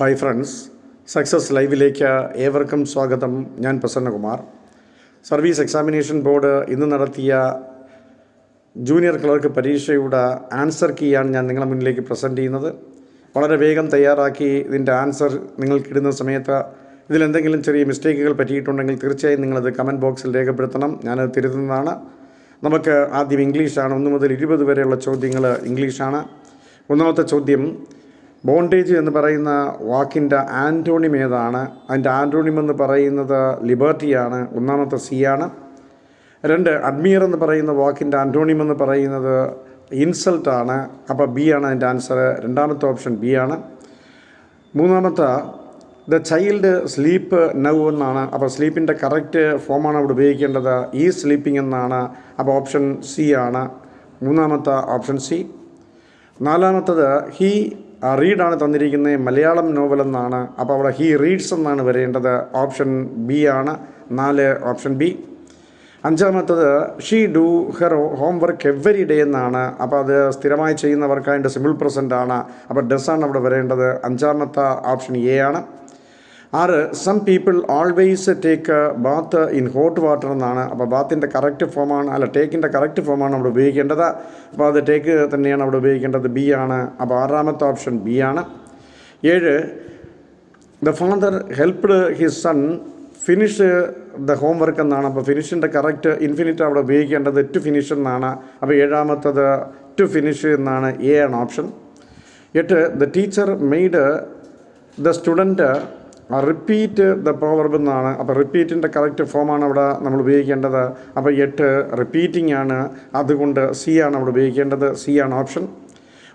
Hi friends. Success ലൈവിലേക്ക് ഏവർക്കും സ്വാഗതം. ഞാൻ പ്രസന്നകുമാർ. സർവീസ് എക്സാമിനേഷൻ ബോർഡ് ഇന്ന് നടത്തിയ ജൂനിയർ ക്ലർക്ക് പരീക്ഷയുടെ ആൻസർ കീയാണ് ഞാൻ നിങ്ങളുടെ മുന്നിലേക്ക് പ്രസന്റ് ചെയ്യുന്നത്. വളരെ വേഗം തയ്യാറാക്കി ഇതിന്റെ ആൻസർ നിങ്ങൾക്കിടുന്ന സമയത്ത് ഇതിലെന്തെങ്കിലും ചെറിയ മിസ്റ്റേക്കുകൾ പറ്റിയിട്ടുണ്ടെങ്കിൽ തീർച്ചയായും നിങ്ങളത് കമന്റ് ബോക്സിൽ രേഖപ്പെടുത്തണം. ഞാനത് തിരുത്തുന്നതാണ്. നമുക്ക് ആദ്യം ഇംഗ്ലീഷാണ്. ഒന്ന് മുതൽ ഇരുപത് വരെയുള്ള ചോദ്യങ്ങൾ ഇംഗ്ലീഷാണ്. ഒന്നാമത്തെ ചോദ്യം ബോണ്ടേജ് എന്ന് പറയുന്ന വാക്കിന്റെ ആന്റോണിം ഏതാണ്? അതിന്റെ ആന്റോണിം എന്ന് പറയുന്നത് ലിബർട്ടിയാണ് ഒന്നാമത്തെ സി ആണ്. രണ്ട് അഡ്മിയർ എന്ന് പറയുന്ന വാക്കിന്റെ ആന്റോണിം എന്ന് പറയുന്നത് ഇൻസൾട്ടാണ് അപ്പോൾ ബി ആണ് അതിന്റെ ആൻസർ. രണ്ടാമത്തെ ഓപ്ഷൻ ബി ആണ്. മൂന്നാമത്തെ ദ ചൈൽഡ് സ്ലീപ്പ് നൗ എന്നാണ് അപ്പോൾ സ്ലീപ്പിന്റെ കറക്റ്റ് ഫോമാണ് അവിടെ ഉപയോഗിക്കേണ്ടത്. ഈ സ്ലീപ്പിംഗ് എന്നാണ് അപ്പോൾ ഓപ്ഷൻ സി ആണ്. മൂന്നാമത്തെ ഓപ്ഷൻ സി. നാലാമത്തത് ഹീ റീഡാണ് തന്നിരിക്കുന്നത് മലയാളം നോവൽ എന്നാണ്. അപ്പോൾ അവിടെ ഹീ റീഡ്സ് എന്നാണ് വരേണ്ടത്. ഓപ്ഷൻ ബി ആണ്. നാല് ഓപ്ഷൻ ബി. അഞ്ചാമത്തത് she do her homework every day എന്നാണ്. അപ്പോൾ അത് സ്ഥിരമായി ചെയ്യുന്നവർക്ക് അതിന്റെ സിമ്പിൾ പ്രസന്റ് ആണ് അപ്പോൾ ഡെസ്സാണ് അവിടെ വരേണ്ടത്. അഞ്ചാമത്തെ ഓപ്ഷൻ എ ആണ്. ആറ് some people always take bath in hot water എന്നാണ്. അപ്പോൾ ബാത്തിന്റെ കറക്റ്റ് ഫോമാണ് അല്ല ടേക്കിന്റെ കറക്റ്റ് ഫോമാണ് അവിടെ ഉപയോഗിക്കേണ്ടത്. അപ്പോൾ അത് ടേക്ക് തന്നെയാണ് അവിടെ ഉപയോഗിക്കേണ്ടത്. ബി ആണ്. അപ്പോൾ ആറാമത്തെ ഓപ്ഷൻ ബി ആണ്. ഏഴ് the father helped his son finish the homework എന്നാണ്. അപ്പോൾ ഫിനിഷിന്റെ കറക്റ്റ് ഇൻഫിനിറ്റ് അവിടെ ഉപയോഗിക്കേണ്ടത് ടു ഫിനിഷ് എന്നാണ്. അപ്പോൾ ഏഴാമത്തത് ടു ഫിനിഷ് എന്നാണ് എ ആണ് ഓപ്ഷൻ എട്ട് the teacher made the student repeat the proverb എന്നാണ്. അപ്പോൾ റിപ്പീറ്റിന്റെ കറക്റ്റ് ഫോമാണ് അവിടെ നമ്മൾ ഉപയോഗിക്കേണ്ടത്. അപ്പോൾ എട്ട് റിപ്പീറ്റിംഗ് ആണ്. അതുകൊണ്ട് സി ആണ് അവിടെ ഉപയോഗിക്കേണ്ടത്. സി ആണ് ഓപ്ഷൻ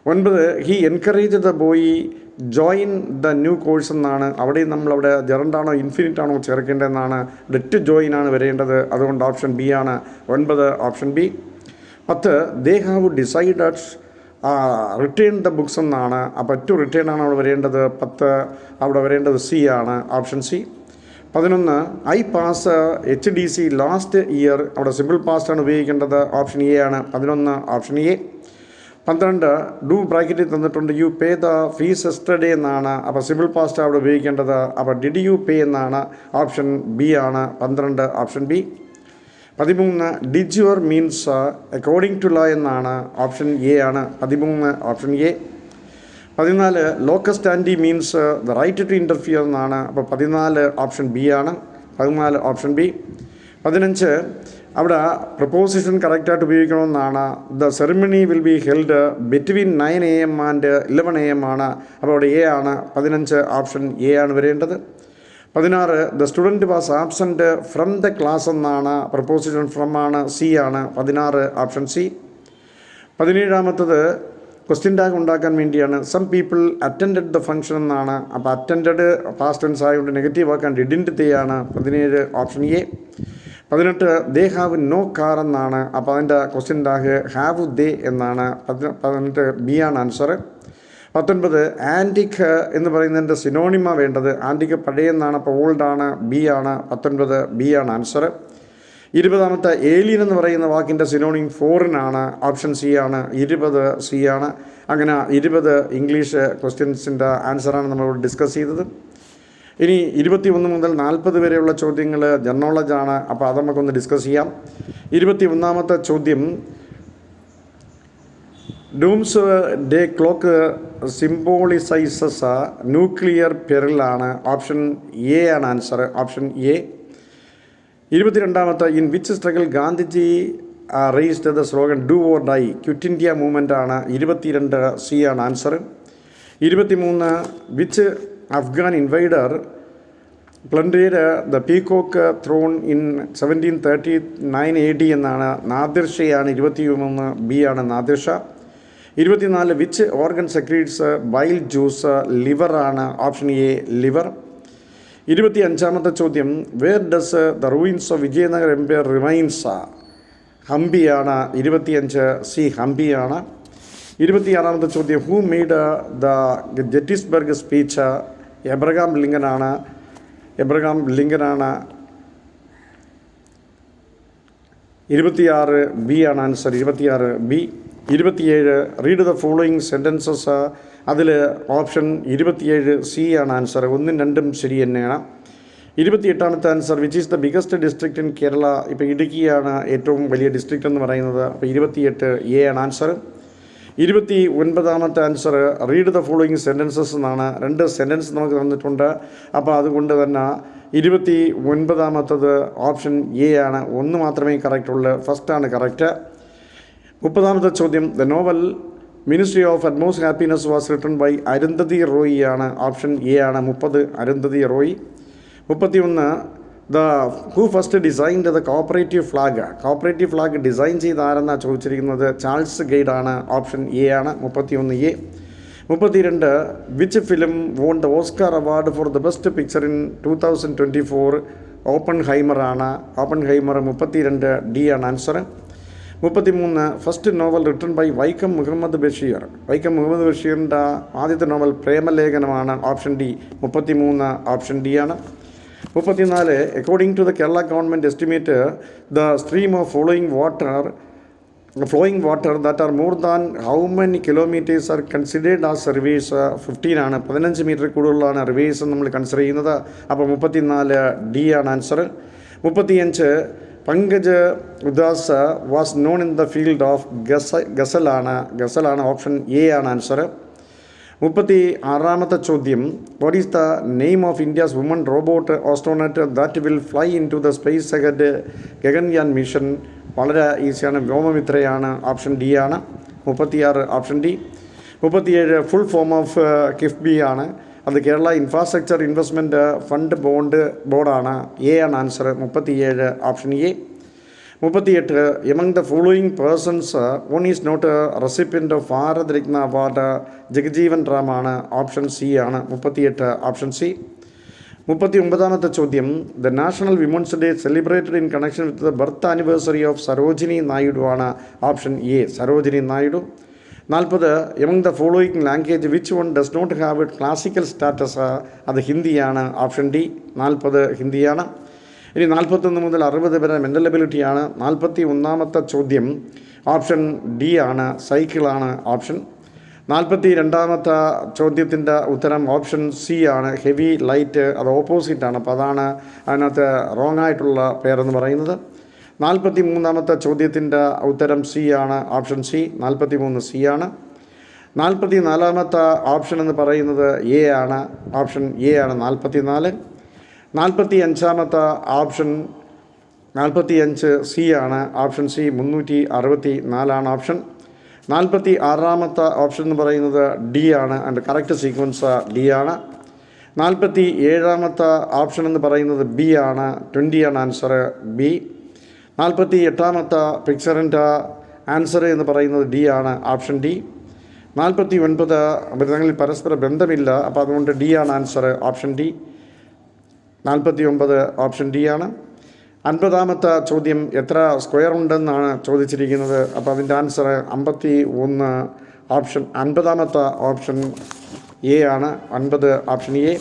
ഒൻപത് he encourage the boy join the new course എന്നാണ്. അവിടെയും നമ്മളവിടെ ജെറണ്ടാണോ ഇൻഫിനിറ്റ് ആണോ ചേർക്കേണ്ടതെന്നാണ്. ഡെറ്റ് ജോയിൻ ആണ് വരേണ്ടത്. അതുകൊണ്ട് ഓപ്ഷൻ ബി ആണ്. ഒൻപത് ഓപ്ഷൻ ബി പത്ത് they have decided return the books എന്നാണ്. അപ്പോൾ ടു റിട്ടേൺ ആണ് അവിടെ വരേണ്ടത്. പത്ത് അവിടെ വരേണ്ടത് സി ആണ് ഓപ്ഷൻ സി പതിനൊന്ന് I pass H D C last year അവിടെ സിമ്പിൾ പാസ്റ്റ് ആണ് ഉപയോഗിക്കേണ്ടത്. ഓപ്ഷൻ എ ആണ്. പതിനൊന്ന് ഓപ്ഷൻ എ പന്ത്രണ്ട് ഡു ബ്രാക്കറ്റിൽ തന്നിട്ടുണ്ട്. You pay the fees yesterday എന്നാണ്. അപ്പോൾ സിമ്പിൾ പാസ്റ്റ് അവിടെ ഉപയോഗിക്കേണ്ടത്. അപ്പോൾ ഡിഡ് യു പേ എന്നാണ്. ഓപ്ഷൻ ബി ആണ്. പന്ത്രണ്ട് ഓപ്ഷൻ ബി പതിമൂന്ന് did your means according to law എന്നാണ് ഓപ്ഷൻ എ ആണ്. പതിമൂന്ന് ഓപ്ഷൻ എ പതിനാല് locus anti means the right to interfere എന്നാണ്. അപ്പോൾ പതിനാല് ഓപ്ഷൻ ബി ആണ്. പതിനാല് ഓപ്ഷൻ ബി പതിനഞ്ച് അവിടെ പ്രപ്പോസിഷൻ കറക്റ്റായിട്ട് ഉപയോഗിക്കണമെന്നാണ്. The ceremony will be held between nine A M and eleven A M ആണ്. അപ്പോൾ അവിടെ എ ആണ്. പതിനഞ്ച് ഓപ്ഷൻ എ ആണ് വരേണ്ടത്. പതിനാറ് the student was absent from the class എന്നാണ് പ്രപ്പോസിഷൻ ഫ്രം ആണ് സി ആണ്. പതിനാറ് ഓപ്ഷൻ സി പതിനേഴാമത്തത് ക്വസ്റ്റ്യൻ ടാഗ് ഉണ്ടാക്കാൻ വേണ്ടിയാണ്. Some people attended the function എന്നാണ്. അപ്പോൾ അറ്റൻഡഡ് പാസ്റ്റ് ടെൻസ് ആയതുകൊണ്ട് നെഗറ്റീവ് ആക്കാൻ ഡിഡിന്റ് തെയാണ് പതിനേഴ് ഓപ്ഷൻ എ പതിനെട്ട് ദേ ഹാവ് നോ കാർ എന്നാണ്. അപ്പോൾ അതിന്റെ ക്വസ്റ്റ്യൻ ടാഗ് ഹാവ് ദേ എന്നാണ്. പതി പതിനെട്ട് ബി ആണ് ആൻസർ പത്തൊൻപത് ആന്റിക് എന്ന് പറയുന്നതിന്റെ സിനോണിമ വേണ്ടത് ആന്റിക് പഴയെന്നാണ് അപ്പോൾ ഓൾഡാണ് ബി ആണ് പത്തൊൻപത് ബി ആണ് ആൻസർ ഇരുപതാമത്തെ ഏലിയൻ എന്ന് പറയുന്ന വാക്കിന്റെ സിനോണിം ഫോറിൻ ആണ് ഓപ്ഷൻ സി ആണ് ഇരുപത് സി ആണ്. അങ്ങനെ ഇരുപത് ഇംഗ്ലീഷ് ക്വസ്റ്റ്യൻസിന്റെ ആൻസറാണ് നമ്മൾ ഡിസ്കസ് ചെയ്തത്. ഇനി ഇരുപത്തി ഒന്ന് മുതൽ നാൽപ്പത് വരെയുള്ള ചോദ്യങ്ങൾ ജനോളജാണ് അപ്പോൾ അത് നമുക്കൊന്ന് ഡിസ്കസ് ചെയ്യാം. ഇരുപത്തി ഒന്നാമത്തെ ചോദ്യം doomsday clock symbolises nuclear പെറിലാണ് ഓപ്ഷൻ എ ആണ് ആൻസർ. Option A. ഇരുപത്തിരണ്ടാമത്തെ in which struggle Gandhiji raised the slogan do or die quit India movement ആണ് ഇരുപത്തിരണ്ട് സി ആണ് ആൻസർ. ഇരുപത്തിമൂന്ന് which Afghan invader plundered the peacock throne in seventeen thirty nine A D എന്നാണ് നാദിർഷയാണ് ഇരുപത്തി മൂന്ന് B ആണ് നാദിർ ഷാ ഇരുപത്തിനാല് which organ secretes bile juice ലിവറാണ് option A liver ഇരുപത്തി അഞ്ചാമത്തെ ചോദ്യം where does the ruins of Vijayanagar empire remains ഹംപിയാണ് ഇരുപത്തിയഞ്ച് സി ഹംപിയാണ് ഇരുപത്തിയാറാമത്തെ ചോദ്യം who made the Gettysburg speech Abraham ലിങ്കനാണ് Abraham ലിങ്കനാണ് ഇരുപത്തിയാറ് ബി ആണ് ആൻസർ ഇരുപത്തിയാറ് ബി ഇരുപത്തിയേഴ് റീഡ് ദ ഫോളോയിങ് സെന്റൻസസ് അതിൽ ഓപ്ഷൻ ഇരുപത്തിയേഴ് സി ആണ് ആൻസർ ഒന്നും രണ്ടും ശരി തന്നെയാണ്. ഇരുപത്തിയെട്ടാമത്തെ answer which is the biggest district in Kerala ഇപ്പോൾ ഇടുക്കിയാണ് ഏറ്റവും വലിയ ഡിസ്ട്രിക്റ്റ് എന്ന് പറയുന്നത്. അപ്പോൾ ഇരുപത്തിയെട്ട് എ ആണ് ആൻസർ ഇരുപത്തി ഒൻപതാമത്തെ answer read the following sentences എന്നാണ്. രണ്ട് സെന്റൻസ് നമുക്ക് തന്നിട്ടുണ്ട്. അപ്പോൾ അതുകൊണ്ട് തന്നെ ഇരുപത്തി ഒൻപതാമത്തത് ഓപ്ഷൻ എ ആണ്. ഒന്ന് മാത്രമേ കറക്റ്റ് ഉള്ളൂ. ഫസ്റ്റാണ് കറക്റ്റ് മുപ്പതാമത്തെ ചോദ്യം. The novel ministry of utmost happiness was written by Arundhati Roy ആണ്. ഓപ്ഷൻ എ ആണ്. മുപ്പത് അരുന്ധതി റോയി. മുപ്പത്തിയൊന്ന് the who first designed the cooperative flag cooperative flag design ചെയ്ത ആരെന്നാണ് ചോദിച്ചിരിക്കുന്നത് ചാൾസ് ഗൈഡാണ് ഓപ്ഷൻ എ ആണ്. മുപ്പത്തിയൊന്ന് എ മുപ്പത്തിരണ്ട് which film won the Oscar award for the best picture in two thousand twenty four open ഹൈമറാണ് ഓപ്പൺ ഹൈമർ മുപ്പത്തിരണ്ട് D ആണ് answer മുപ്പത്തിമൂന്ന് first novel written by Vaikom Muhammad Basheer. Vaikom Muhammad ബഷീറിന്റെ ആദ്യത്തെ novel പ്രേമലേഖനമാണ് option D മുപ്പത്തിമൂന്ന് option D ആണ്. മുപ്പത്തിനാല് according to the Kerala government estimate the stream of following water flowing water that are more than how many kilometres are considered as service fifteen ആണ്. പതിനഞ്ച് metre കൂടുതലാണ് reverse നമ്മൾ consider ചെയ്യുന്നത്. അപ്പോൾ മുപ്പത്തിനാല് ഡി ആണ് ആൻസർ മുപ്പത്തിയഞ്ച് Pankaj Udhas was known in the field of Gaza ഗസലാണ് ഗസലാണ് ഓപ്ഷൻ എ ആണ് ആൻസർ മുപ്പത്തി ആറാമത്തെ ചോദ്യം. What is the name of India's woman robot astronaut that will fly into the space second Gaganyaan mission വളരെ ഈസിയാണ് വ്യോമമിത്രയാണ് ഓപ്ഷൻ ഡി ആണ്. മുപ്പത്തിയാറ് ഓപ്ഷൻ ഡി മുപ്പത്തിയേഴ് ഫുൾ ഫോം ഓഫ് കിഫ്ബി ആണ്. അത് Kerala infrastructure investment fund bond ബോർഡാണ് എ ആണ്. ആൻസർ മുപ്പത്തിയേഴ് ഓപ്ഷൻ എ മുപ്പത്തിയെട്ട് among the following persons one is not recipient of Bharat Ratna award Jagjivan റാമാണ് option C ആണ്. മുപ്പത്തിയെട്ട് ഓപ്ഷൻ സി മുപ്പത്തി ഒമ്പതാമത്തെ ചോദ്യം. The national women's day celebrated in connection with the birth anniversary of Sarojini Naidu ആണ്. Option A Sarojini Naidu നാൽപ്പത് among the following language which one does not have it classical status അത് ഹിന്ദിയാണ്. Option D നാൽപ്പത് ഹിന്ദിയാണ്. ഇനി നാൽപ്പത്തൊന്ന് മുതൽ അറുപത് വരെ മെന്റൽ എബിലിറ്റിയാണ് നാൽപ്പത്തി ഒന്നാമത്തെ ചോദ്യം ഓപ്ഷൻ ഡി ആണ് സൈക്കിളാണ് ഓപ്ഷൻ നാൽപ്പത്തി രണ്ടാമത്തെ ചോദ്യത്തിന്റെ ഉത്തരം ഓപ്ഷൻ സി ആണ് ഹെവി ലൈറ്റ് അത് ഓപ്പോസിറ്റാണ് അപ്പോൾ അതാണ് അതിനകത്ത് റോങ് ആയിട്ടുള്ള പേരെന്ന് പറയുന്നത്. നാൽപ്പത്തി മൂന്നാമത്തെ ചോദ്യത്തിന്റെ ഉത്തരം സി ആണ് ഓപ്ഷൻ സി നാൽപ്പത്തി മൂന്ന് സി ആണ്. നാൽപ്പത്തി നാലാമത്തെ ഓപ്ഷൻ എന്ന് പറയുന്നത് എ ആണ് ഓപ്ഷൻ എ ആണ് നാൽപ്പത്തി നാല് നാൽപ്പത്തി അഞ്ചാമത്തെ ഓപ്ഷൻ നാൽപ്പത്തി അഞ്ച് സി ആണ് ഓപ്ഷൻ സി മുന്നൂറ്റി അറുപത്തി നാലാണ് ഓപ്ഷൻ നാൽപ്പത്തി ആറാമത്തെ ഓപ്ഷൻ എന്ന് പറയുന്നത് ഡി ആണ് അതിന്റെ കറക്റ്റ് സീക്വൻസ് ഡി ആണ്. നാൽപ്പത്തി ഏഴാമത്തെ ഓപ്ഷൻ എന്ന് പറയുന്നത് ബി ആണ് ട്വന്റി ആണ് ആൻസർ ബി നാൽപ്പത്തി എട്ടാമത്തെ പിക്ചറിന്റെ ആൻസർ എന്ന് പറയുന്നത് ഡി ആണ് ഓപ്ഷൻ ഡി നാൽപ്പത്തി ഒൻപത് മൃതങ്ങളിൽ പരസ്പര ബന്ധമില്ല അപ്പോൾ അതുകൊണ്ട് ഡി ആണ് ആൻസർ ഓപ്ഷൻ ഡി നാൽപ്പത്തി ഒമ്പത് ഓപ്ഷൻ ഡി ആണ്. അൻപതാമത്തെ ചോദ്യം എത്ര സ്ക്വയർ ഉണ്ടെന്നാണ് ചോദിച്ചിരിക്കുന്നത് അപ്പോൾ അതിന്റെ ആൻസർ അമ്പത്തി ഒന്ന് ഓപ്ഷൻ അൻപതാമത്തെ ഓപ്ഷൻ എ ആണ് അൻപത് ഓപ്ഷൻ എ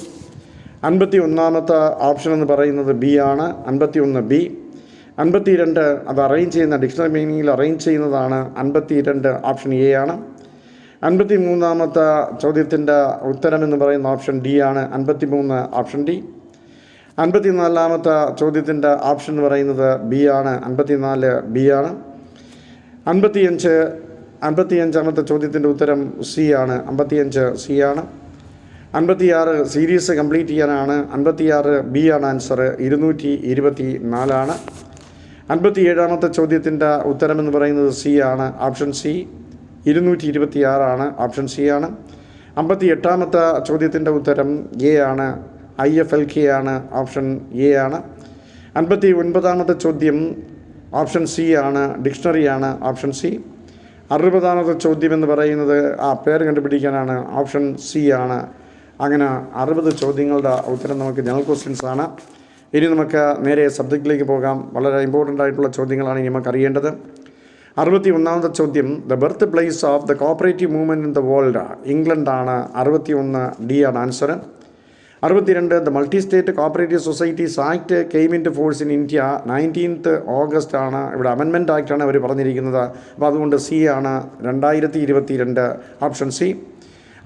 അൻപത്തി ഒന്നാമത്തെ ഓപ്ഷൻ എന്ന് പറയുന്നത് ബി ആണ് അൻപത്തി ഒന്ന് ബി അൻപത്തി രണ്ട് അത് അറേഞ്ച് ചെയ്യുന്ന ഡിക്ഷണറി മീനിങ്ങിൽ അറേഞ്ച് ചെയ്യുന്നതാണ് അൻപത്തി രണ്ട് ഓപ്ഷൻ എ ആണ്. അൻപത്തി മൂന്നാമത്തെ ചോദ്യത്തിന്റെ ഉത്തരം എന്ന് പറയുന്ന ഓപ്ഷൻ ഡി ആണ്. അൻപത്തി മൂന്ന് ഓപ്ഷൻ ഡി അൻപത്തിനാലാമത്തെ ചോദ്യത്തിന്റെ ഓപ്ഷൻ എന്ന് പറയുന്നത് ബി ആണ്. അൻപത്തിനാല് ബി ആണ്. അൻപത്തിയഞ്ച് അൻപത്തിയഞ്ചാമത്തെ ചോദ്യത്തിന്റെ ഉത്തരം സി ആണ്. അമ്പത്തിയഞ്ച് സി ആണ്. അൻപത്തിയാറ് സീരീസ് കംപ്ലീറ്റ് ചെയ്യാനാണ്. അൻപത്തിയാറ് ബി ആണ് ആൻസർ ഇരുന്നൂറ്റി ഇരുപത്തി നാലാണ് അൻപത്തിയേഴാമത്തെ ചോദ്യത്തിന്റെ ഉത്തരം എന്ന് പറയുന്നത് സി ആണ്. ഓപ്ഷൻ സി ഇരുന്നൂറ്റി ഇരുപത്തി ആറാണ് ഓപ്ഷൻ സി ആണ്. അമ്പത്തി എട്ടാമത്തെ ചോദ്യത്തിന്റെ ഉത്തരം എ ആണ്. ഐ എഫ് എൽ കെ ആണ്. ഓപ്ഷൻ എ ആണ്. അൻപത്തി ഒൻപതാമത്തെ ചോദ്യം ഓപ്ഷൻ സി ആണ്. ഡിക്ഷണറി ആണ്. ഓപ്ഷൻ സി അറുപതാമത്തെ ചോദ്യം എന്ന് പറയുന്നത് ആ പേര് കണ്ടുപിടിക്കാനാണ്. ഓപ്ഷൻ സി ആണ്. അങ്ങനെ അറുപത് ചോദ്യങ്ങളുടെ ഉത്തരം നമുക്ക് ജനറൽ ക്വസ്റ്റ്യൻസ് ആണ് ഇനി നമുക്ക് നേരെ സബ്ജക്റ്റിലേക്ക് പോകാം. വളരെ ഇമ്പോർട്ടന്റ് ആയിട്ടുള്ള ചോദ്യങ്ങളാണ് ഇനി നമുക്ക് അറിയേണ്ടത്. അറുപത്തി ഒന്നാമത്തെ ചോദ്യം the birth place of the cooperative movement in the world ഇംഗ്ലണ്ടാണ് അറുപത്തി ഒന്ന് ഡി ആണ് ആൻസർ അറുപത്തിരണ്ട് the multi state cooperative societies act came in force in India nineteenth August ആണ് ഇവിടെ അമെൻമെന്റ് ആക്ടാണ് അവർ പറഞ്ഞിരിക്കുന്നത്. അപ്പോൾ അതുകൊണ്ട് സി ആണ് രണ്ടായിരത്തി ഇരുപത്തി രണ്ട് ഓപ്ഷൻ സി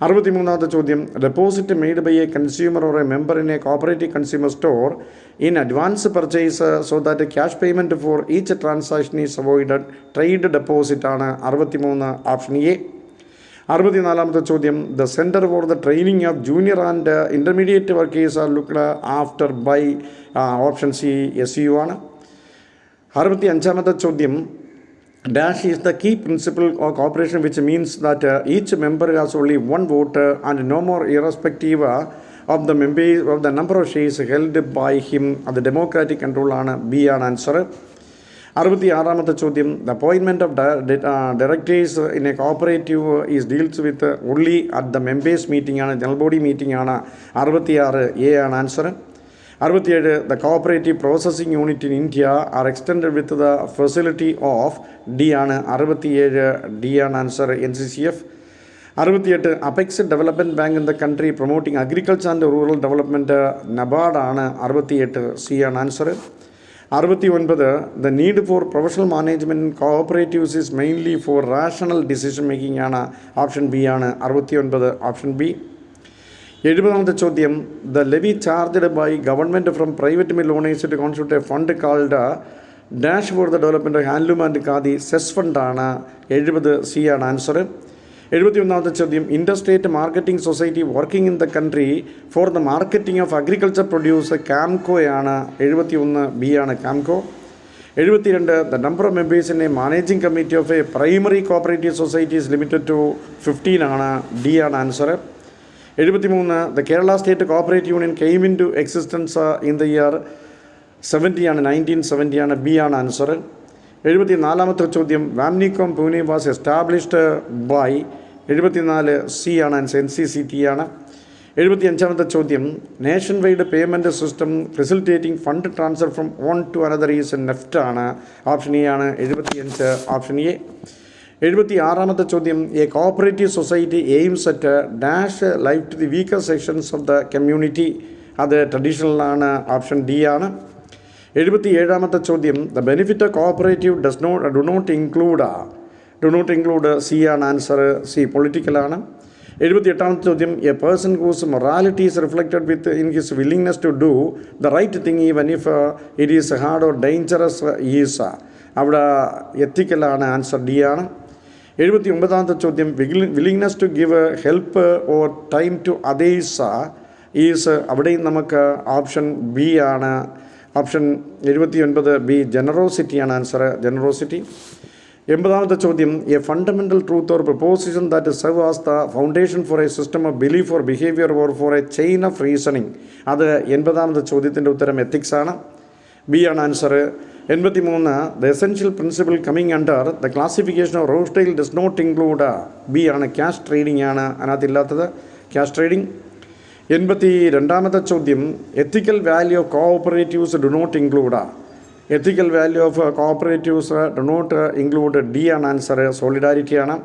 അറുപത്തിമൂന്നാമത്തെ ചോദ്യം. Deposit made by a consumer or a member in a cooperative consumer store in advance purchase so that cash payment for each transaction is avoided trade deposit ആണ് അറുപത്തിമൂന്ന് ഓപ്ഷൻ എ അറുപത്തിനാലാമത്തെ ചോദ്യം. The centre for the training of junior and intermediate workers are looked after by option C S U ആണ്. അറുപത്തി അഞ്ചാമത്തെ ചോദ്യം. Dash is the key principle of cooperation which means that each member has only one vote and no more irrespective of the members of the number of shares held by him അത് democratic കൺട്രോളാണ് B ആണ് answer അറുപത്തി ആറാമത്തെ ചോദ്യം the അപ്പോയിൻമെന്റ് of directors in a cooperative is deals with only at the members meeting ആണ് general body meeting ആണ്. അറുപത്തിയാറ് A ആണ് ആൻസർ അറുപത്തിയേഴ് the cooperative processing unit in India are extend with the facility of D ആണ് അറുപത്തിയേഴ് D ആണ് answer N C C F അറുപത്തിയെട്ട് apex development bank in the country promoting agriculture and rural development നബാർഡാണ് അറുപത്തിയെട്ട് C ആണ് answer അറുപത്തി ഒൻപത് the need for professional management cooperatives is mainly for rational decision making ആണ് option B ആണ് അറുപത്തി ഒൻപത് option B എഴുപതാമത്തെ ചോദ്യം. The levy charged by government from private mill owners to constitute fund called dash for the development handloom and khadi cess ഫണ്ടാണ് എഴുപത് C ആണ് answer എഴുപത്തി ഒന്നാമത്തെ ചോദ്യം. Interstate marketing society working in the country for the marketing of agriculture produce കാംകോയാണ് എഴുപത്തി ഒന്ന് B ആണ് കാംകോ എഴുപത്തിരണ്ട് the number of members in a managing committee of a primary cooperative societies limited to fifteen ആണ്. D ആണ് answer എഴുപത്തിമൂന്ന് the Kerala state cooperative union came into existence in the year seventy ആണ് nineteen seventy ആണ് B ആണ് answer എഴുപത്തി നാലാമത്തെ ചോദ്യം Vamnicom Pune was established by എഴുപത്തിനാല് സി ആണ് answer N C C T ആണ്. എഴുപത്തി അഞ്ചാമത്തെ ചോദ്യം nationwide payment system facilitating fund transfer from one to another is NEFT ആണ് ഓപ്ഷൻ എ ആണ് എഴുപത്തിയഞ്ച് ഓപ്ഷൻ എ എഴുപത്തി ആറാമത്തെ ചോദ്യം a cooperative society aims at dash life to the weaker sections of the community അത് ട്രഡീഷണലാണ് ഓപ്ഷൻ ഡി ആണ്. എഴുപത്തി ഏഴാമത്തെ ചോദ്യം the benefit of cooperative does not do not include do not include C ആണ് ആൻസർ സി പൊളിറ്റിക്കലാണ് എഴുപത്തി എട്ടാമത്തെ ചോദ്യം. A person whose morality is reflected within his willingness to do the right thing even if it is hard or dangerous is അവിടെ എത്തിക്കലാണ് answer D ആണ്. എഴുപത്തി ഒമ്പതാമത്തെ ചോദ്യം willingness to give help or time to others is അവിടെയും നമുക്ക് option B ആണ്. Option എഴുപത്തി ഒൻപത് ബി ജനറോസിറ്റിയാണ് ആൻസർ ജനറോസിറ്റി എൺപതാമത്തെ ചോദ്യം a fundamental truth or proposition that serve as the foundation for a system of belief or behaviour or for a chain of reasoning അത് എൺപതാമത്തെ ചോദ്യത്തിന്റെ ഉത്തരം എത്തിക്സ് ആണ്. ബി ആണ് ആൻസർ എൺപത്തി മൂന്ന് the essential principle coming under the classification of Rochdale style does not include B ആണ് cash trading ആണ്. അതിനകത്തില്ലാത്തത് ക്യാഷ് ട്രേഡിംഗ് എൺപത്തി രണ്ടാമത്തെ ചോദ്യം ethical value of cooperatives do not include ethical value of cooperatives do not include D ആണ് answer സോളിഡാരിറ്റിയാണ്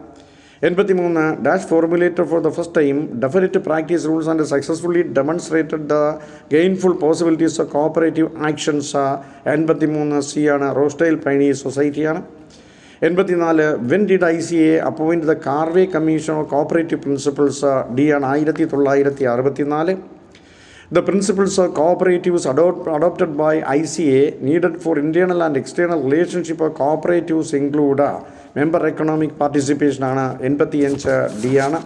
എൺപത്തി മൂന്ന് dash formulator for the first time definite practice rules and successfully demonstrated the gainful possibilities of cooperative actions എൺപത്തി മൂന്ന് C ആണ് റോസ്റ്റൈൽ pioneer സൊസൈറ്റിയാണ്. എൺപത്തിനാല് when did I C A appoint the Karve commission of cooperative principles D ആണ് ആയിരത്തി തൊള്ളായിരത്തി അറുപത്തിനാല് the principles of cooperatives adopt adopted by I C A needed for internal and external relationship of cooperatives include member economic പാർട്ടിസിപ്പേഷനാണ് എൺപത്തിയഞ്ച് D ആണ്.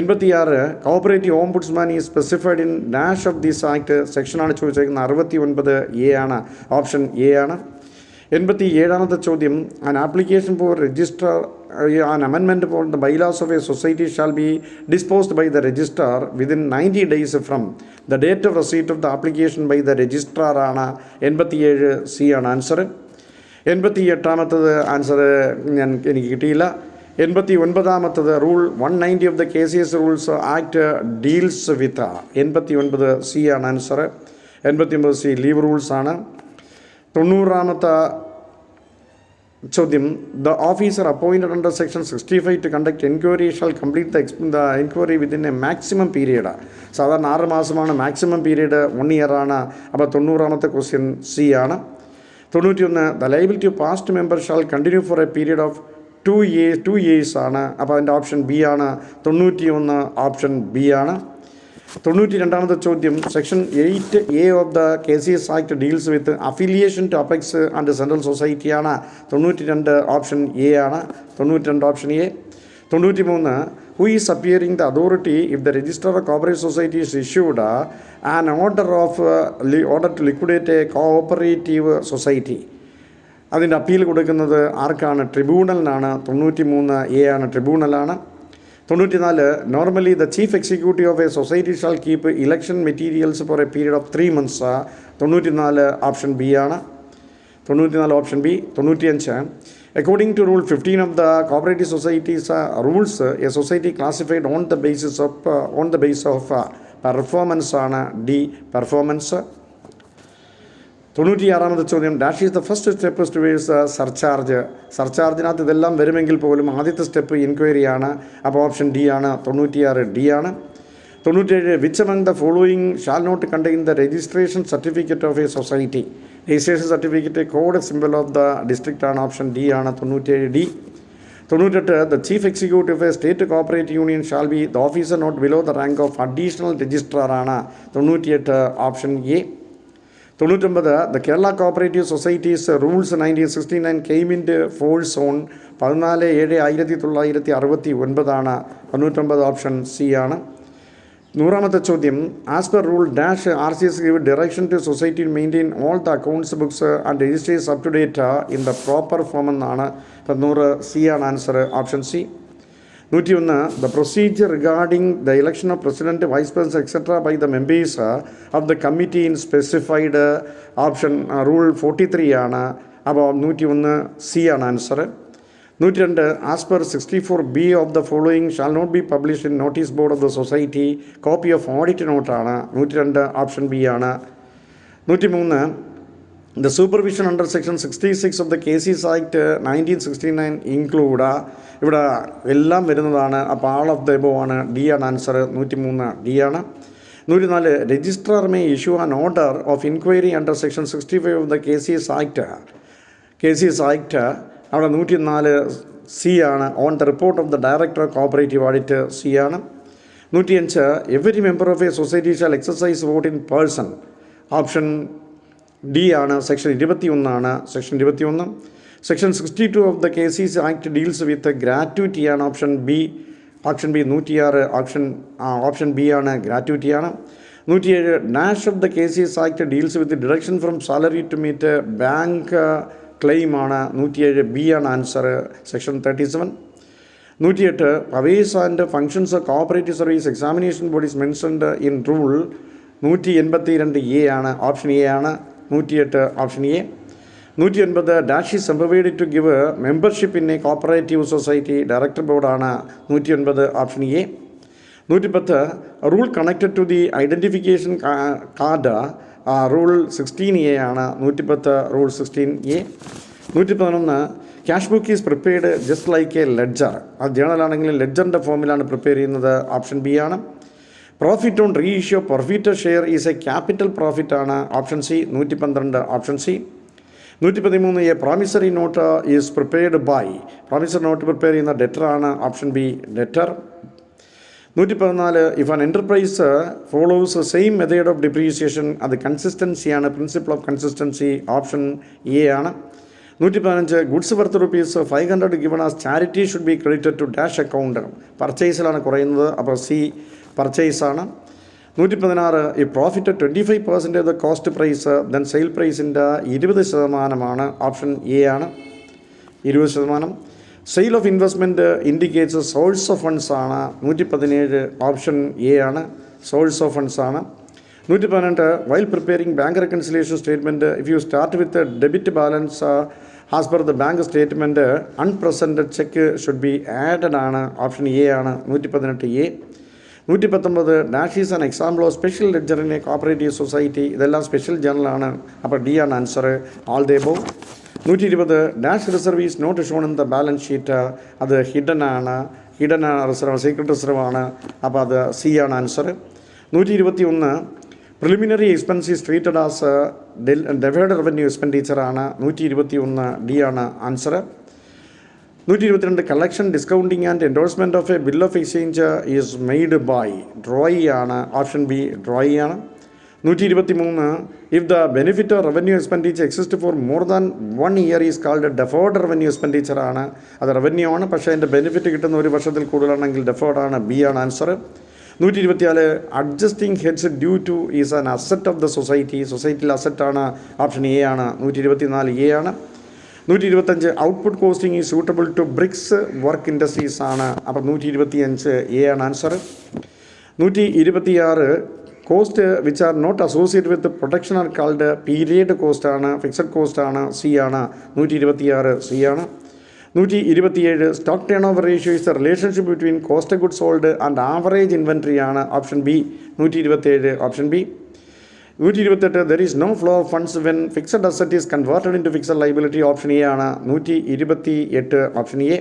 എൺപത്തിയാറ് cooperative ombudsman is specified in dash of this act സെക്ഷനാണ് ചോദിച്ചേക്കുന്നത്. അറുപത്തി ഒൻപത് A ആണ് option A ആണ്. എൺപത്തി ഏഴാമത്തെ ചോദ്യം an application for register an അമെൻമെന്റ് for the bylaws of a society shall be disposed by the registrar within ninety days from the date of receipt of the application by the registrar ആണ് എൺപത്തിയേഴ് C ആണ്. Answer എൺപത്തി എട്ടാമത്തത് answer ഞാൻ എനിക്ക് കിട്ടിയില്ല. എൺപത്തി ഒൻപതാമത്തത് rule one ninety of the K C S rules act deals with എൺപത്തി ഒൻപത് സി ആണ് ആൻസർ എൺപത്തി ഒൻപത് സി ലീവ് റൂൾസ് ആണ്. തൊണ്ണൂറാമത്തെ ചോദ്യം the officer appointed under section sixty five to conduct enquiry shall complete the ex the enquiry within a maximum period സാധാരണ ആറ് മാസമാണ് മാക്സിമം പീരീഡ് വൺ ഇയർ ആണ്. അപ്പോൾ തൊണ്ണൂറാമത്തെ ക്വസ്റ്റ്യൻ സി ആണ്. തൊണ്ണൂറ്റിയൊന്ന് the liability of past member shall continue for a period of two year two years ആണ്. അപ്പോൾ അതിന്റെ ഓപ്ഷൻ ബി ആണ്. തൊണ്ണൂറ്റിയൊന്ന് ഓപ്ഷൻ ബി ആണ്. തൊണ്ണൂറ്റി രണ്ടാമത്തെ ചോദ്യം section eight A of the K C S act deals with affiliation topics and central സൊസൈറ്റിയാണ് തൊണ്ണൂറ്റി രണ്ട് ഓപ്ഷൻ എ ആണ്. തൊണ്ണൂറ്റി രണ്ട് ഓപ്ഷൻ എ തൊണ്ണൂറ്റി മൂന്ന് who is appearing the authority if the register of cooperative society is issued an order of order to liquidate a cooperative society അതിന്റെ appeal കൊടുക്കുന്നത് ആർക്കാണ്? ട്രിബ്യൂണലിനാണ് തൊണ്ണൂറ്റി മൂന്ന് എ ആണ് ട്രിബ്യൂണലാണ് തൊണ്ണൂറ്റിനാല് normally the chief executive of a society shall keep election materials for a period of three months തൊണ്ണൂറ്റിനാല് ഓപ്ഷൻ ബി ആണ്. തൊണ്ണൂറ്റിനാല് ഓപ്ഷൻ ബി തൊണ്ണൂറ്റിയഞ്ച്. According to rule fifteen of the cooperative societies rules a society classified on the basis of on the base of performance ആണ് D performance തൊണ്ണൂറ്റിയാറാമത് ചോദ്യം. Dash is the first step towards surcharge സർചാർജിനകത്ത് ഇതെല്ലാം വരുമെങ്കിൽ പോലും ആദ്യത്തെ step ഇൻക്വയറിയാണ് അപ്പോൾ option D ആണ്. തൊണ്ണൂറ്റിയാറ് ഡി ആണ്. തൊണ്ണൂറ്റേഴ് which among the following shall not contain the registration certificate of a society registration certificate code simple of the district ആണ് ഓപ്ഷൻ ഡി ആണ് തൊണ്ണൂറ്റേഴ് ഡി. തൊണ്ണൂറ്റെട്ട് the chief executive state cooperative union shall be the officer not below the rank of additional registrar ആണ് തൊണ്ണൂറ്റിയെട്ട് option A. തൊണ്ണൂറ്റൊമ്പത് the Kerala cooperative societies rules nineteen sixty nine കെയിമിന്റെ force on പതിനാല് ഏഴ് ആയിരത്തി തൊള്ളായിരത്തി അറുപത്തി ഒൻപതാണ് തൊണ്ണൂറ്റൊമ്പത് ഓപ്ഷൻ സി ആണ്. നൂറാമത്തെ ചോദ്യം. As per rule dash R C S give direction to society maintain all the accounts books and registers up to date in the proper form എന്നാണ് ഇപ്പം നൂറ് സി ആണ് ആൻസർ ഓപ്ഷൻ സി നൂറ്റിയൊന്ന് the procedure regarding the election of president vice president etcetera by the members of the committee in specified option rule forty three ആണ്. അപ്പോൾ നൂറ്റി ഒന്ന് C ആണ് ആൻസർ നൂറ്റി രണ്ട് as per sixty four B of the following shall not be publish in notice board of the society copy of audit നോട്ടാണ് നൂറ്റി രണ്ട് option B ആണ്. നൂറ്റി മൂന്ന് the supervision under section sixty six of the K C S act nineteen sixty nine include ഇവിടെ എല്ലാം വരുന്നതാണ്. അപ്പോൾ all of the above ആണ്. ഡി ആണ് ആൻസർ നൂറ്റി മൂന്ന് ഡി ആണ്. നൂറ്റി നാല് registrar may issue an order of inquiry under section sixty five of the K C S act K C S act അവിടെ നൂറ്റി നാല് സി ആണ്. On the report of the director of cooperative audit C ആണ്. നൂറ്റിയഞ്ച് every member of a society shall exercise vote in person option D ആണ്. Section ഇരുപത്തി ഒന്നാണ് section ഇരുപത്തി ഒന്ന് section sixty two of the K C C act deals with gratuity ആണ്. Option B option B നൂറ്റിയാറ് option option B ആണ്. Gratuity ആണ്. നൂറ്റിയേഴ് dash of the K C S act deals with deduction from salary to meet bank ക്ലെയിമാണ് നൂറ്റിയേഴ് B ആണ് answer section thirty seven നൂറ്റിയെട്ട് powers and functions cooperative service examination bodies mentioned in rule നൂറ്റി എൺപത്തി രണ്ട് A ആണ്. Option A ആണ്. നൂറ്റിയെട്ട് option A നൂറ്റി ഒൻപത് dash is empowered to give membership in a cooperative society director ബോർഡാണ് നൂറ്റി ഒൻപത് ഓപ്ഷൻ എ നൂറ്റിപ്പത്ത് rule connected to the identification card rule sixteen A ആണ്. നൂറ്റിപ്പത്ത് റൂൾ സിക്സ്റ്റീൻ എ നൂറ്റി പതിനൊന്ന് cash book is prepared just like a ledger ആ ജേണലാണെങ്കിലും ലെഡ്ജറിന്റെ ഫോമിലാണ് പ്രിപ്പയർ ചെയ്യുന്നത് ഓപ്ഷൻ ബി ആണ്. Profit on reissue profit share is a capital profit ആണ് ഓപ്ഷൻ സി നൂറ്റി പന്ത്രണ്ട് ഓപ്ഷൻ സി നൂറ്റി പതിമൂന്ന് a promissory note is prepared by promissory note prepare ചെയ്യുന്ന ഡെറ്റർ ആണ് ഓപ്ഷൻ ബി ഡെറ്റർ നൂറ്റി പതിനാല് if an enterprise follows same method of depreciation. അത് കൺസിസ്റ്റൻസിയാണ് principle of consistency option A ആണ്. നൂറ്റി പതിനഞ്ച് goods worth rupees five hundred given as charity should be credited to dash account. പർച്ചേസിലാണ് കുറയുന്നത് അപ്പോൾ C purchase ആണ് നൂറ്റി പതിനാറ് ഈ profit twenty five percentage cost price then sale പ്രൈസിന്റെ ഇരുപത് ശതമാനമാണ് ഓപ്ഷൻ എ ആണ്. ഇരുപത് ശതമാനം. Sale of investment indicates source of funds ആണ്. നൂറ്റി പതിനേഴ് ഓപ്ഷൻ എ ആണ്. സോഴ്സ് ഓഫ് ഫണ്ട്സ് ആണ്. നൂറ്റി പതിനെട്ട് while preparing bank reconciliation statement if you start with debit balance as per the bank statement unpresented cheque should be added ആണ്. Option A ആണ്. നൂറ്റി പതിനെട്ട് എ നൂറ്റി പത്തൊമ്പത് dash is an example of special ലെഡ്ജറിനെ cooperative society ഇതെല്ലാം special ജേണലാണ് അപ്പോൾ D ആണ് ആൻസർ ആൾ ദേ ബോ നൂറ്റി ഇരുപത് dash reserve is not shown in the balance sheet അത് ഹിഡൻ ആണ് ഹിഡൻ റിസർവ് സീക്രട്ട് റിസർവ് ആണ്. അപ്പോൾ അത് സി ആണ് ആൻസർ നൂറ്റി ഇരുപത്തി ഒന്ന് preliminary expense is treated as ഡെവേഡ് revenue എക്സ്പെൻഡിച്ചറാണ് നൂറ്റി ഇരുപത്തി ഒന്ന് ഡി ആണ് ആൻസർ നൂറ്റി ഇരുപത്തിരണ്ട് collection discounting and endorsement of a bill of exchange is made by drawee ആണ്. ഓപ്ഷൻ ബി ഡ്രോയി ആണ്. നൂറ്റി ഇരുപത്തി മൂന്ന് if the benefit of revenue expenditure exist for more than one year is called deferred revenue expenditure ആണ്. അത് revenue ആണ് പക്ഷേ അതിന്റെ ബെനിഫിറ്റ് കിട്ടുന്ന ഒരു വർഷത്തിൽ കൂടുതലാണെങ്കിൽ ഡെഫേർഡ് ആണ് ബി ആണ് ആൻസർ നൂറ്റി ഇരുപത്തിനാല് adjusting heads due to is an asset of the society സൊസൈറ്റിയിൽ അസറ്റാണ് ഓപ്ഷൻ എ ആണ് നൂറ്റി ഇരുപത്തിനാല് എ ആണ്. നൂറ്റി ഇരുപത്തഞ്ച് output costing is suitable to bricks work industries ആണ്. അപ്പോൾ നൂറ്റി ഇരുപത്തിയഞ്ച് എ ആണ് ആൻസർ നൂറ്റി ഇരുപത്തിയാറ് cost which are not associate with protection are called period cost ആണ് ഫിക്സഡ് കോസ്റ്റ് ആണ് സി ആണ് നൂറ്റി ഇരുപത്തിയാറ് സി ആണ്. നൂറ്റി ഇരുപത്തിയേഴ് stock turn over ratio is the relationship between cost good sold and average inventory ആണ് ഓപ്ഷൻ ബി നൂറ്റി ഇരുപത്തിയേഴ് ഓപ്ഷൻ ബി നൂറ്റി ഇരുപത്തെട്ട് there is no flow of funds when fixed asset is converted in to fixed liability option A ആണ് നൂറ്റി ഇരുപത്തി എട്ട് option A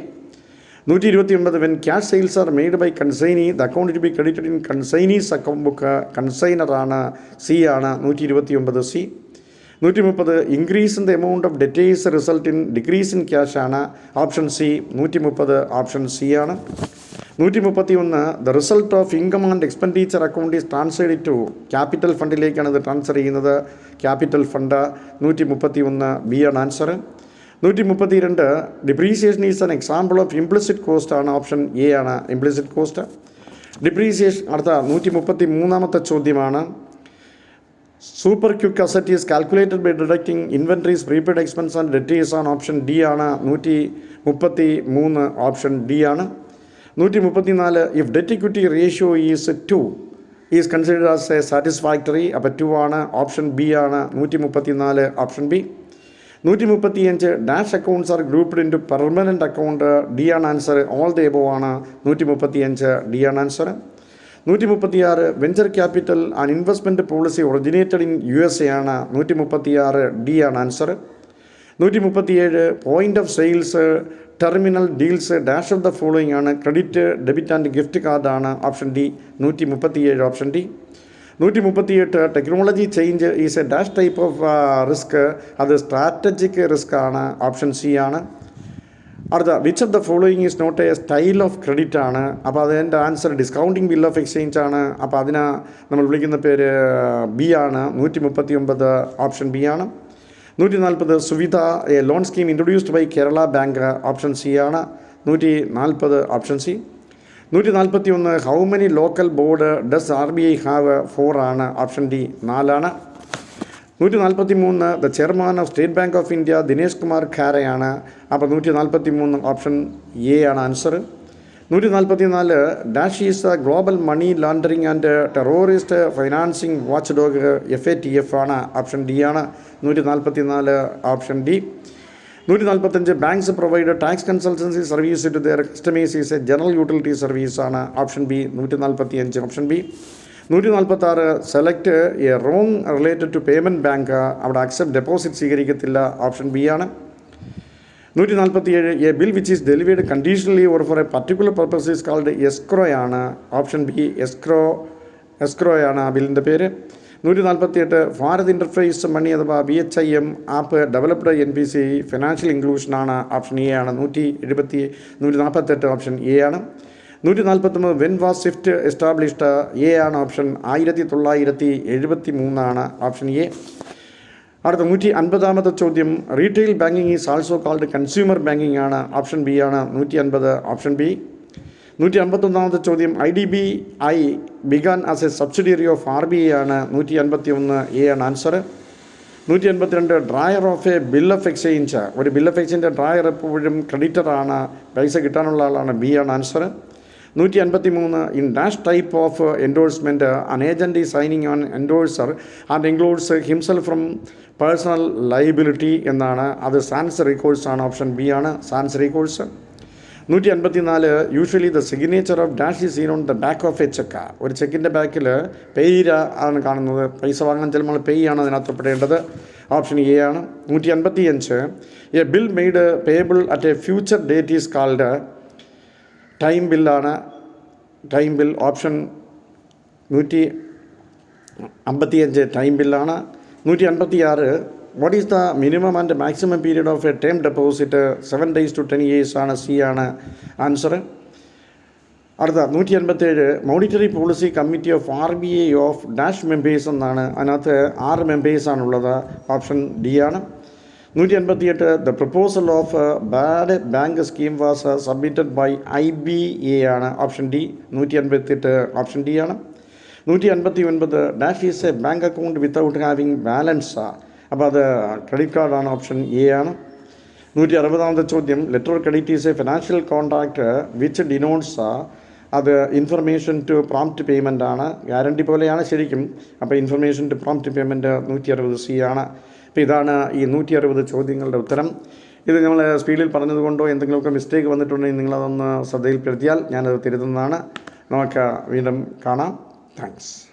നൂറ്റി ഇരുപത്തി ഒമ്പത് when cash sales are made by consignee the account to be credited in consignee's account book കൺസൈനറാണ് C ആണ് നൂറ്റി ഇരുപത്തി ഒമ്പത് സി നൂറ്റി മുപ്പത് increase in the amount of debtors result in decrease in cash ആണ് ഓപ്ഷൻ സി നൂറ്റി മുപ്പത് option C ആണ്. നൂറ്റി മുപ്പത്തി ഒന്ന് the result of income and expenditure account is transferred to capital ഫണ്ടിലേക്കാണ് ഇത് ട്രാൻസ്ഫർ ചെയ്യുന്നത്. ക്യാപിറ്റൽ ഫണ്ട് നൂറ്റി മുപ്പത്തി ഒന്ന് ബി ആണ് ആൻസർ നൂറ്റി മുപ്പത്തി രണ്ട് depreciation is an example of implicit cost ആണ് ഓപ്ഷൻ എ ആണ് ഇംപ്ലിസിറ്റ് കോസ്റ്റ് ഡിപ്രീസിയേഷൻ അടുത്ത നൂറ്റി മുപ്പത്തി മൂന്നാമത്തെ ചോദ്യമാണ് super quick asset is calculated by deducting inventories prepaid expense and debtors ആണ് ഓപ്ഷൻ ഡി ആണ്. നൂറ്റി മുപ്പത്തി മൂന്ന് ഓപ്ഷൻ ഡി ആണ്. നൂറ്റി മുപ്പത്തി നാല് if debt equity ratio is two is consider as a satisfactory അപ്പോൾ ടു ആണ്. ഓപ്ഷൻ ബി ആണ്. നൂറ്റി മുപ്പത്തി നാല് ഓപ്ഷൻ ബി നൂറ്റി മുപ്പത്തിയഞ്ച് dash accounts are grouped in to permanent account D ആണ് ആൻസർ ഓൾ ദ എബോ ആണ്. നൂറ്റി മുപ്പത്തിയഞ്ച് ഡി ആണ് ആൻസർ. നൂറ്റി മുപ്പത്തിയാറ് venture capital and investment policy originated in U S A ആണ്. നൂറ്റി മുപ്പത്തിയാറ് ഡി ആണ് ആൻസർ. നൂറ്റി മുപ്പത്തിയേഴ് point of sales terminal deals dash of the following ആണ്. ക്രെഡിറ്റ് ഡെബിറ്റ് ആൻഡ് ഗിഫ്റ്റ് കാർഡാണ് ഓപ്ഷൻ ഡി. നൂറ്റി മുപ്പത്തിയേഴ് ഓപ്ഷൻ ഡി. നൂറ്റി മുപ്പത്തിയെട്ട് technology change is a dash type of risk. അത് സ്ട്രാറ്റജിക് റിസ്ക് ആണ് ഓപ്ഷൻ സി ആണ്. അടുത്ത which of the following is not a style of credit ആണ്? അപ്പോൾ അതിന്റെ answer discounting bill of exchange ആണ്. അപ്പോൾ അതിന് നമ്മൾ വിളിക്കുന്ന പേര് ബി ആണ്. നൂറ്റി മുപ്പത്തി ഒമ്പത് ഓപ്ഷൻ ബി ആണ്. നൂറ്റി നാൽപ്പത് Suvidha a loan scheme introduced by Kerala bank option C ആണ്. നൂറ്റി നാൽപ്പത് ഓപ്ഷൻ സി. നൂറ്റി നാൽപ്പത്തി ഒന്ന് how many local board does R B I have four ആണ്. ഓപ്ഷൻ ഡി നാലാണ്. നൂറ്റി നാൽപ്പത്തി മൂന്ന് the chairman of State Bank of India Dinesh Kumar ഖാരയാണ് അപ്പോൾ നൂറ്റി നാൽപ്പത്തി മൂന്ന് ഓപ്ഷൻ എ ആണ് ആൻസർ നൂറ്റി നാൽപ്പത്തി നാല് dash is a global money laundering and terrorist financing watch dog F A T F ആണ്. ഓപ്ഷൻ ഡി ആണ്. നൂറ്റി നാൽപ്പത്തി നാല് ഓപ്ഷൻ ഡി നൂറ്റി നാൽപ്പത്തഞ്ച് banks provide tax consultancy service to their customers is a general utility service ആണ്. Option B നൂറ്റി നാൽപ്പത്തി അഞ്ച് ഓപ്ഷൻ ബി നൂറ്റി നാൽപ്പത്തി ആറ് select a wrong related to payment bank അവിടെ അക്സെപ്റ്റ് ഡെപ്പോസിറ്റ് സ്വീകരിക്കത്തില്ല. ഓപ്ഷൻ ബി ആണ്. നൂറ്റി നാൽപ്പത്തി ഏഴ് a bill which is delivered conditionally or for a particular purpose is called escrow ആണ്. ഓപ്ഷൻ ബി എസ്ക്രോ എസ്ക്രോ ആണ് ആ ബില്ലിന്റെ പേര്. നൂറ്റി നാൽപ്പത്തിയെട്ട് ഭാരത് ഇന്റർഫേസ് മണി അഥവാ B H I M app developed N P C financial ഇൻക്ലൂഷനാണ് option A ആണ്. നൂറ്റി എഴുപത്തി നൂറ്റി നാൽപ്പത്തെട്ട് ഓപ്ഷൻ എ ആണ്. നൂറ്റി നാൽപ്പത്തൊമ്പത് when was SWIFT established A ആണ് ഓപ്ഷൻ. ആയിരത്തി തൊള്ളായിരത്തി എഴുപത്തി മൂന്നാണ് ഓപ്ഷൻ എ അടുത്ത നൂറ്റി അൻപതാമത്തെ ചോദ്യം. Retail banking is also called consumer banking ആണ് ഓപ്ഷൻ ബി ആണ്. നൂറ്റി അൻപത് ഓപ്ഷൻ ബി നൂറ്റി അൻപത്തൊന്നാമത്തെ ചോദ്യം. I D B I began as a subsidiary of R B I ആണ്. നൂറ്റി അൻപത്തി ഒന്ന് എ ആണ് ആൻസർ നൂറ്റി അൻപത്തിരണ്ട് drawer of a bill of exchange ഒരു ബിൽ ഓഫ് എക്സ്ചേഞ്ചിന്റെ ഡ്രായർ എപ്പോഴും ക്രെഡിറ്ററാണ് പൈസ കിട്ടാനുള്ള ആളാണ് ബി ആണ് ആൻസർ നൂറ്റി അൻപത്തി മൂന്ന് in dash type of endorsement an agent is signing on endorser and includes himself from personal liability എന്നാണ്. അത് സാൻസ് റീകോഴ്സ് ആണ് ഓപ്ഷൻ ബി ആണ്. സാൻസ് റീകോഴ്സ് നൂറ്റി അൻപത്തി നാല് usually the signature of dash is seen on the back of a cheque ഒരു ചെക്കിന്റെ ബാക്കിൽ പേയ്ര ആണ് കാണുന്നത്. പൈസ വാങ്ങാൻ ചിലപ്പോൾ പേയ് ആണ് അതിനകത്ത് പെടേണ്ടത്. ഓപ്ഷൻ എ ആണ്. നൂറ്റി അൻപത്തി അഞ്ച് a bill made payable at a future date is called time ബില്ലാണ് ടൈം ബിൽ ഓപ്ഷൻ നൂറ്റി അമ്പത്തിയഞ്ച് ടൈം ബില്ലാണ് നൂറ്റി അൻപത്തി ആറ് what is the minimum and maximum period of a term deposit seven days to ten years ആണ് C ആണ് answer അടുത്ത നൂറ്റി അൻപത്തേഴ് monetary policy committee of R B I of dash members എന്നാണ്. അതിനകത്ത് ആറ് മെമ്പേഴ്സാണുള്ളത് ഓപ്ഷൻ ഡി ആണ്. നൂറ്റി അൻപത്തിയെട്ട് the proposal of bad bank scheme was submitted by I B A ആണ്. ഓപ്ഷൻ ഡി നൂറ്റി അൻപത്തിയെട്ട് ഓപ്ഷൻ ഡി ആണ്. നൂറ്റി അൻപത്തി ഒൻപത് dash is a bank account without having balance അപ്പോൾ അത് ക്രെഡിറ്റ് കാർഡാണ് ഓപ്ഷൻ എ ആണ്. നൂറ്റി അറുപതാമത്തെ ചോദ്യം letter of credit is a financial contract which denotes that information to prompt payment ആണ്. ഗ്യാരണ്ടി പോലെയാണ് ശരിക്കും. അപ്പോൾ ഇൻഫർമേഷൻ ടു പ്രോംപ്റ്റ് പേയ്മെന്റ് നൂറ്റി അറുപത് സി ആണ്. അപ്പോൾ ഇതാണ് ഈ നൂറ്റി അറുപത് ചോദ്യങ്ങളുടെ ഉത്തരം. ഇത് നമ്മൾ സ്പീഡിൽ പറഞ്ഞതുകൊണ്ടോ എന്തെങ്കിലുമൊക്കെ മിസ്റ്റേക്ക് വന്നിട്ടുണ്ടെങ്കിൽ നിങ്ങളതൊന്ന് ശ്രദ്ധയിൽപ്പെടുത്തിയാൽ ഞാനത് തിരുത്തുന്നതാണ്. നമുക്ക് വീണ്ടും കാണാം. താങ്ക്സ്